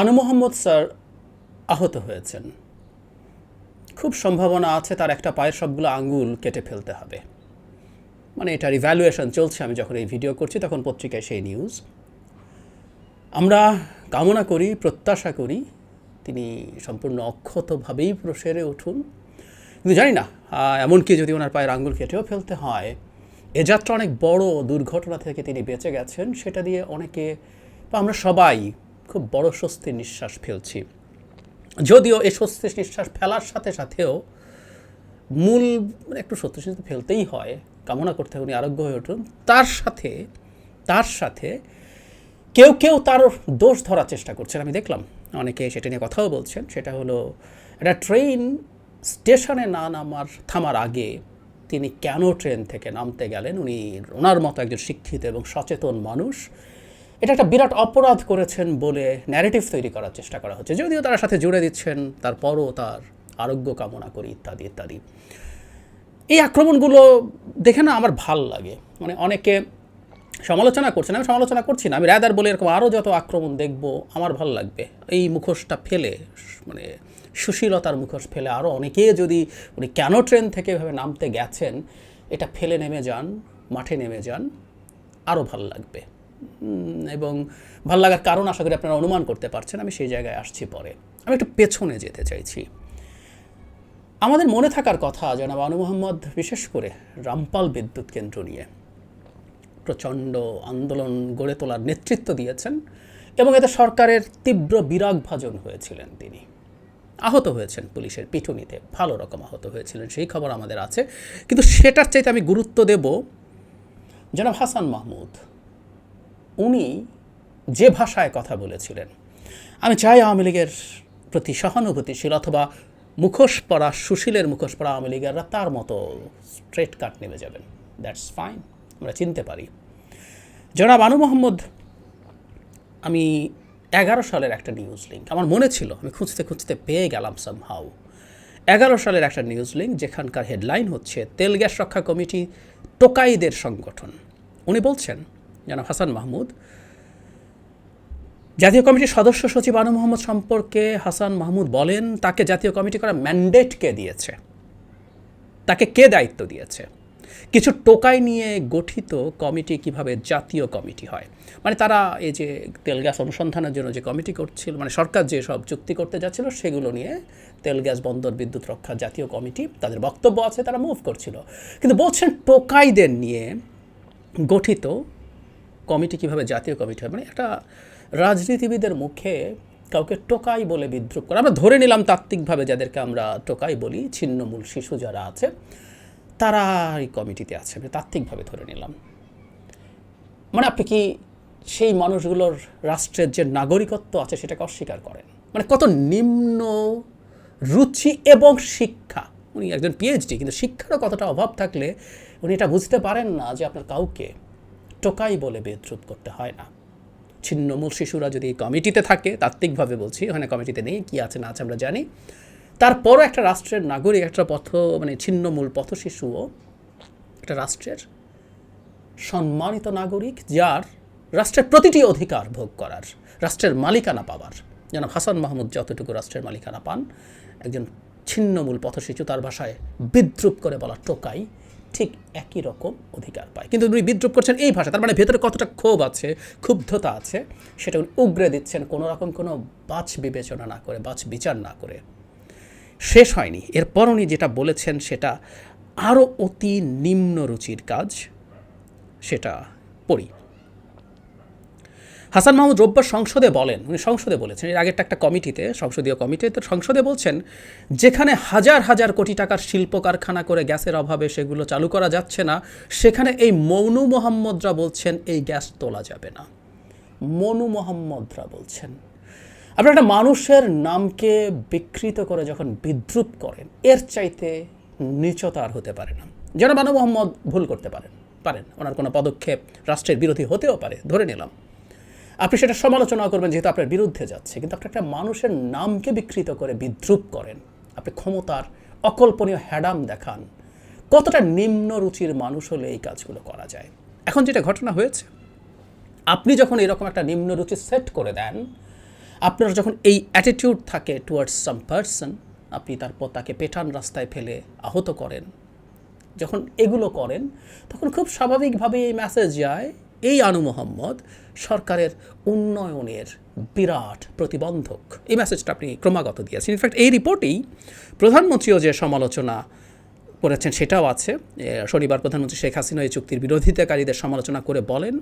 আনু Mohammad sir আহত হয়েছেন। খুব সম্ভাবনা আছে তার একটা পায়ের সবগুলো আঙ্গুল কেটে ফেলতে হবে। মানে এটার ইভ্যালুয়েশন চলছে, আমি যখন এই ভিডিও করছি তখন পত্রিকায় সেই নিউজ আমরা কামনা করি, প্রত্যাশা করি, তিনি সম্পূর্ণ অক্ষতভাবেই প্রসেরে উঠুন। কিন্তু জানি না এমনকি যদি ওনার পায়ের আঙ্গুল কেটেও ফেলতে হয়? এ যাত্রা অনেক বড় দুর্ঘটনা থেকে তিনি বেঁচে গেছেন, সেটা দিয়ে অনেকে, বা আমরা সবাই খুব বড় স্বস্তির নিঃশ্বাস ফেলছি। যদিও এই স্বস্তির নিঃশ্বাস ফেলার সাথে সাথেও মূল মানে একটু সত্যি সত্যি ফেলতেই হয়, কামনা করতে উনি আরোগ্য হয়ে উঠুন। তার সাথে তার সাথে কেউ কেউ তার দোষ ধরার চেষ্টা করছেন। আমি দেখলাম অনেকে সেটা নিয়ে কথাও বলছেন। সেটা হলো একটা ট্রেন স্টেশনে না নামার, থামার আগে তিনি কেন ট্রেন থেকে নামতে গেলেন? উনি ওনার মতো একজন শিক্ষিত এবং সচেতন মানুষ। এটা একটা বিরাট অপরাধ করেছেন বলে ন্যারেটিভ তৈরি করার চেষ্টা করা হচ্ছে। যদিও তার সাথে জুড়ে দিচ্ছেন, তারপরও তার আরোগ্য কামনা করি ইত্যাদি ইত্যাদি। এই আক্রমণগুলো দেখে না আমার ভালো লাগে। মানে অনেকে সমালোচনা করছেন, আমি সমালোচনা করছি না, আমি র্যাদার বলে এরকম আরও যত আক্রমণ দেখব, আমার ভালো লাগবে। এই মুখোশটা ফেলে মানে সুশীলতার মুখোশ ফেলে আরও অনেকে যদি উনি কেন ট্রেন থেকে এভাবে নামতে গেছেন, এটা ফেলে নেমে যান, মাঠে নেমে যান আরও ভালো লাগবে। এবং ভালো লাগার কারণ আশা করি আপনারা অনুমান করতে পারছেন, আমি সেই জায়গায় আসছি পরে। আমি একটু পেছনে যেতে চাইছি। আমাদের মনে থাকার কথা, জনাব আনু মোহাম্মদ, বিশেষ করে রামপাল বিদ্যুৎ কেন্দ্র নিয়ে। প্রচণ্ড আন্দোলন গড়ে তোলার নেতৃত্ব দিয়েছেন এবং এতে সরকারের তীব্র বিরাগভাজন হয়েছিলেন তিনি। আহত হয়েছেন পুলিশের পিটুনিতে, ভালো রকম আহত হয়েছিলেন, সেই খবর আমাদের আছে। কিন্তু সেটার চাইতে আমি গুরুত্ব দেব জনাব হাসান মাহমুদ। উনি যে ভাষায় কথা বলেছিলেন। আমি চাই আওয়ামী লীগের প্রতি সহানুভূতিশীল অথবা মুখোশ পরা সুশীলের মুখোশ পরা আওয়ামী লীগেররা তার মতো স্ট্রেট কাট নেমে যাবেন। দ্যাটস ফাইন আমরা চিনতে পারি। জনাব আনু মোহাম্মদ, আমি এগারো সালের একটা নিউজ লিঙ্ক আমার মনে ছিল, আমি খুঁজতে খুঁজতে পেয়ে গেলাম সামহাউ এগারো সালের একটা নিউজ লিঙ্ক যেখানকার হেডলাইন হচ্ছে, তেল গ্যাস রক্ষা কমিটি টোকাইদের সংগঠন। উনি বলছেন জনাব হাসান মাহমুদ। জাতীয় কমিটির সদস্য সচিব আনু মোহাম্মদ সম্পর্কে হাসান মাহমুদ বলেন, তাকে জাতীয় কমিটি করা ম্যান্ডেট কে দিয়েছে? তাকে কে দায়িত্ব দিয়েছে? কিছু টোকাই নিয়ে গঠিত কমিটি কীভাবে জাতীয় কমিটি হয়? মানে তারা এই যে তেল গ্যাস অনুসন্ধানের জন্য যে কমিটি করছিল মানে সরকার যে সব চুক্তি করতে যাচ্ছিল, সেগুলো নিয়ে তেল গ্যাস, বন্দর, বিদ্যুৎ রক্ষা জাতীয় কমিটি তাদের বক্তব্য আছে, তারা মুভ করছিল। কিন্তু বলছেন টোকাইদের নিয়ে গঠিত কমিটি কীভাবে জাতীয় কমিটি হয়? মানে একটা রাজনীতিবিদের মুখে কাউকে টোকাই বলে বিদ্রুপ করা। আমরা ধরে নিলাম তাত্ত্বিকভাবে যাদেরকে আমরা টোকাই বলি, ছিন্নমূল শিশু যারা আছে তারা এই কমিটিতে আছে। আমি তাত্ত্বিকভাবে ধরে নিলাম। মানে আপনি কি সেই মানুষগুলোর রাষ্ট্রের যে নাগরিকত্ব আছে সেটাকে অস্বীকার করেন? মানে কত নিম্ন রুচি এবং শিক্ষা। উনি একজন পিএইচডি কিন্তু শিক্ষারও কতটা অভাব থাকলে উনি এটা বুঝতে পারেন না যে আপনার কাউকে টোকাই বলে বিদ্রুপ করতে হয় না। ছিন্নমূল শিশুরা যদি কমিটিতে থাকে, তাত্ত্বিকভাবে বলছি, ওখানে কমিটিতে নেই, কি আছে না আছে আমরা জানি। তারপরও একটা রাষ্ট্রের নাগরিক, একটা পথ মানে ছিন্নমূল পথ শিশুও, একটা রাষ্ট্রের সম্মানিত নাগরিক, যার রাষ্ট্রের প্রতিটি অধিকার ভোগ করার, রাষ্ট্রের মালিকানা পাওয়ার। যেন হাসান মাহমুদ যতটুকু রাষ্ট্রের মালিকানা পান, একজন ছিন্নমূল পথশিশু তার ভাষায় বিদ্রুপ করে বলা টোকাই ঠিক একই রকম অধিকার পায়। কিন্তু উনি বিদ্রুপ করছেন এই ভাষা, তার মানে ভেতরে কতটা ক্ষোভ আছে, ক্ষুব্ধতা আছে, সেটা উনি উগরে দিচ্ছেন কোনো রকম কোনো বাছ বিবেচনা না করে বাছ বিচার না করে। শেষ হয়নি। এরপর উনি যেটা বলেছেন সেটা আরও অতি নিম্ন রুচির কাজ, সেটা পড়ি। হাসান মাহমুদ রোববার সংসদে বলেন, উনি সংসদে বলেছেন, এর আগেরটা একটা কমিটিতে, সংসদীয় কমিটিতে, তো সংসদে বলছেন, যেখানে হাজার হাজার কোটি টাকার শিল্প কারখানা করে গ্যাসের অভাবে সেগুলো চালু করা যাচ্ছে না, সেখানে এই মৌনু মোহাম্মদরা বলছেন, এই গ্যাস তোলা যাবে না। মনু মোহাম্মদরা বলছেন। আপনার একটা মানুষের নামকে বিকৃত করে যখন বিদ্রুপ করেন, এর চাইতে নিচতা আর হতে পারে না। যেন মানু মোহাম্মদ ভুল করতে পারেন পারেন, ওনার কোনো পদক্ষেপ রাষ্ট্রের বিরোধী হতেও পারে, ধরে নিলাম। আপনি সেটা সমালোচনা করবেন যেহেতু আপনার বিরুদ্ধে যাচ্ছে, কিন্তু আপনি একটা মানুষের নামকে বিকৃত করে বিদ্রুপ করেন। আপনি ক্ষমতার অকল্পনীয় হ্যাডাম দেখান। কতটা নিম্ন রুচির মানুষ হলে এই কাজগুলো করা যায়? এখন যেটা ঘটনা হয়েছে, আপনি যখন এরকম একটা নিম্ন রুচি সেট করে দেন, আপনার যখন এই অ্যাটিটিউড থাকে টুয়ার্ডস সাম পার্সন আপনি তারপর তাকে পেটান রাস্তায় ফেলে আহত করেন। যখন এগুলো করেন, তখন খুব স্বাভাবিকভাবে এই মেসেজ যায় এই আনু মোহাম্মদ সরকারের উন্নয়নের বিরাট প্রতিবন্ধক। এই মেসেজটা আপনি ক্রমাগত দিয়েছেন। ইনফ্যাক্ট এই রিপোর্টেই প্রধানমন্ত্রীও যে সমালোচনা করেছেন সেটাও আছে। শনিবার প্রধানমন্ত্রী শেখ হাসিনা এই চুক্তির বিরোধিতাকারীদের সমালোচনা করে বলেন,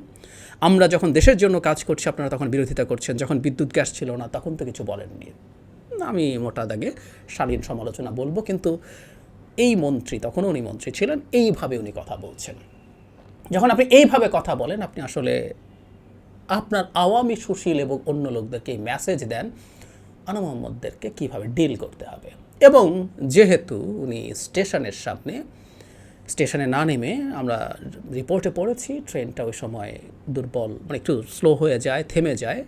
আমরা যখন দেশের জন্য কাজ করছি, আপনারা তখন বিরোধিতা করছেন। যখন বিদ্যুৎ গ্যাস ছিল না, তখন তো কিছু বলেননি। আমি মোটা দাগে শালীন সমালোচনা বলব, কিন্তু এই মন্ত্রী তখন উনি মন্ত্রী ছিলেন, এইভাবে উনি কথা বলছেন। যখন আপনি এইভাবে কথা বলেন, আপনি আসলে আপনার আওয়ামী সুশীল এবং অন্য লোকদেরকে এই মেসেজ দেন, আনু মোহাম্মদদেরকে কীভাবে ডিল করতে হবে? এবং যেহেতু উনি স্টেশনের সামনে, স্টেশনে না নেমে আমরা রিপোর্টে পড়েছি ট্রেনটা ওই সময় দুর্বল মানে একটু স্লো হয়ে যায়, থেমে যায়।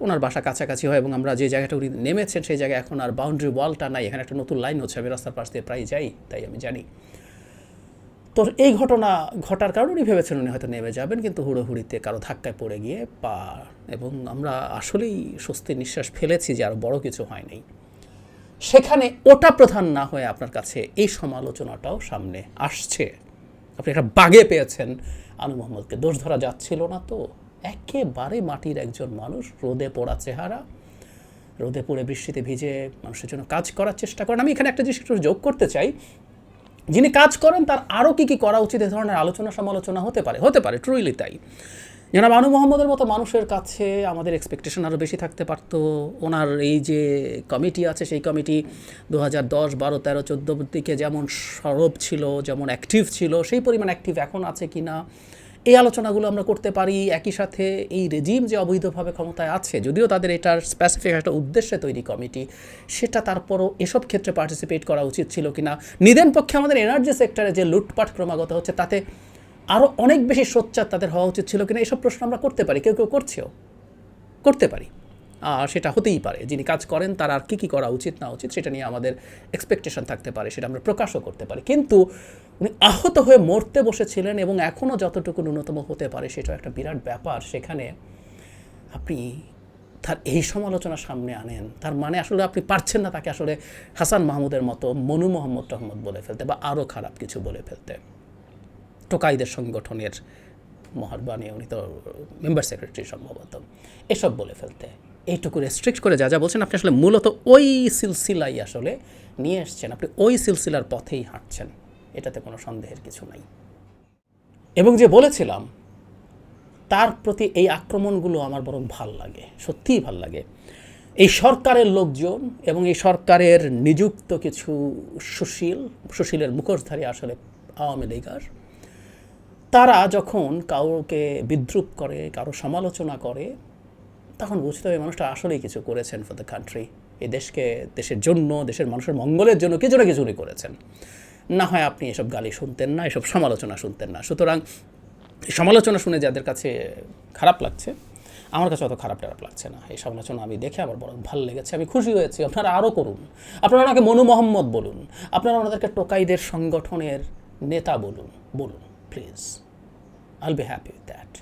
ওনার বাসা কাছাকাছি হয় এবং আমরা যে জায়গাটা উনি নেমেছেন, সেই জায়গায় এখন আর বাউন্ডারি ওয়ালটা নাই। এখানে একটা নতুন লাইন হচ্ছে, আমি রাস্তার পাশ দিয়ে প্রায় যাই, তাই আমি জানি। তো এই ঘটনা ঘটার কারণে উনি ভেবেছেন উনি হয়তো নেমে যাবেন, কিন্তু হুড়োহুড়িতে কারও ধাক্কায় পড়ে গিয়ে পা এবং আমরা আসলেই স্বস্তির নিঃশ্বাস ফেলেছি যে আরও বড় কিছু হয়নি সেখানে ওটা প্রধান না হয়ে আপনার কাছে এই সমালোচনাটাও সামনে আসছে। আপনি একটা বাগে পেয়েছেন। আনু মোহাম্মদকে দোষ ধরা যাচ্ছিল না তো। একেবারে মাটির একজন মানুষ, রোদে পড়া চেহারা, রোদে পড়ে বৃষ্টিতে ভিজে মানুষের জন্য কাজ করার চেষ্টা করেন। আমি এখানে একটা জিনিস একটু যোগ করতে চাই। যিনি কাজ করেন, তার আরও কী কী করা উচিত এ ধরনের আলোচনা সমালোচনা হতে পারে? হতে পারে ট্রুইলি তাই। যেন আনু মোহাম্মদের মতো মানুষের কাছে আমাদের এক্সপেকটেশন আরও বেশি থাকতে পারতো। ওনার এই যে কমিটি আছে, সেই কমিটি দু হাজার দশ, বারো, তেরো, চোদ্দোর দিকে যেমন সরব ছিল, যেমন অ্যাক্টিভ ছিল, সেই পরিমাণ অ্যাক্টিভ এখন আছে কি না এই আলোচনাগুলো আমরা করতে পারি, একই সাথে এই রেজিম যে অবৈধভাবে ক্ষমতায় আছে, যদিও তাদের এটার স্পেসিফিক একটা উদ্দেশ্যে তৈরি কমিটি সেটা তারপরও এসব ক্ষেত্রে পার্টিসিপেট করা উচিত ছিল কি না নিদেন পক্ষে আমাদের এনার্জি সেক্টরে যে লুটপাট ক্রমাগত হচ্ছে, তাতে আরও অনেক বেশি সোচ্চার তাদের হওয়া উচিত ছিল কিনা, এসব প্রশ্ন আমরা করতে পারি। কেউ কেউ করছেও। করতে পারি। সেটা হতেই পারে। যিনি কাজ করেন, তার আর কী কী করা উচিত, না উচিত, সেটা নিয়ে আমাদের এক্সপেকটেশন থাকতে পারে, সেটা আমরা প্রকাশও করতে পারি। কিন্তু উনি আহত হয়ে মরতে বসেছিলেন এবং এখনও যতটুকু ন্যূনতম হতে পারে সেটা একটা বিরাট ব্যাপার। সেখানে আপনি তার এই সমালোচনা সামনে আনেন। তার মানে আসলে আপনি পারছেন না তাকে আসলে হাসান মাহমুদের মতো মনু মোহাম্মদ রহমদ বলে ফেলতে বা আরও খারাপ কিছু বলে ফেলতে। টোকাইদের সংগঠনের মহারবানি উনি তো মেম্বার সেক্রেটারি সম্ভবত। এসব বলে ফেলতে। এইটুকু রেস্ট্রিক্ট করে যা যা বলছেন, আপনি আসলে মূলত ওই সিলসিলাই আসলে নিয়ে এসছেন আপনি ওই সিলসিলার পথেই হাঁটছেন। এটাতে কোনো সন্দেহের কিছু নাই। এবং যে বলেছিলাম, তার প্রতি এই আক্রমণগুলো আমার বরং ভালো লাগে, সত্যিই ভালো লাগে। এই সরকারের লোকজন এবং এই সরকারের নিযুক্ত কিছু সুশীল, সুশীলের মুখোশধারী আসলে আওয়ামী লীগার, তারা যখন কাউকে বিদ্রুপ করে, কারও সমালোচনা করে তখন বুঝতে হবে মানুষটা আসলেই কিছু করেছেন ফর দ্য কান্ট্রি এই দেশকে, দেশের জন্য, দেশের মানুষের মঙ্গলের জন্য কিছু না কিছু উনি করেছেন? না হয় আপনি এসব গালি শুনতেন না, এসব সমালোচনা শুনতেন না। সুতরাং সমালোচনা শুনে যাদের কাছে খারাপ লাগছে, আমার কাছে অত খারাপ টারাপ লাগছে না। এই সমালোচনা আমি দেখে আমার বড় ভালো লেগেছে। আমি খুশি হয়েছি। আপনারা আরও করুন। আপনারা ওনাকে মনু মোহাম্মদ বলুন। আপনারা ওনাদেরকে টোকাইদের সংগঠনের নেতা বলুন। বলুন প্লিজ আইল বি হ্যাপি উইথ দ্যাট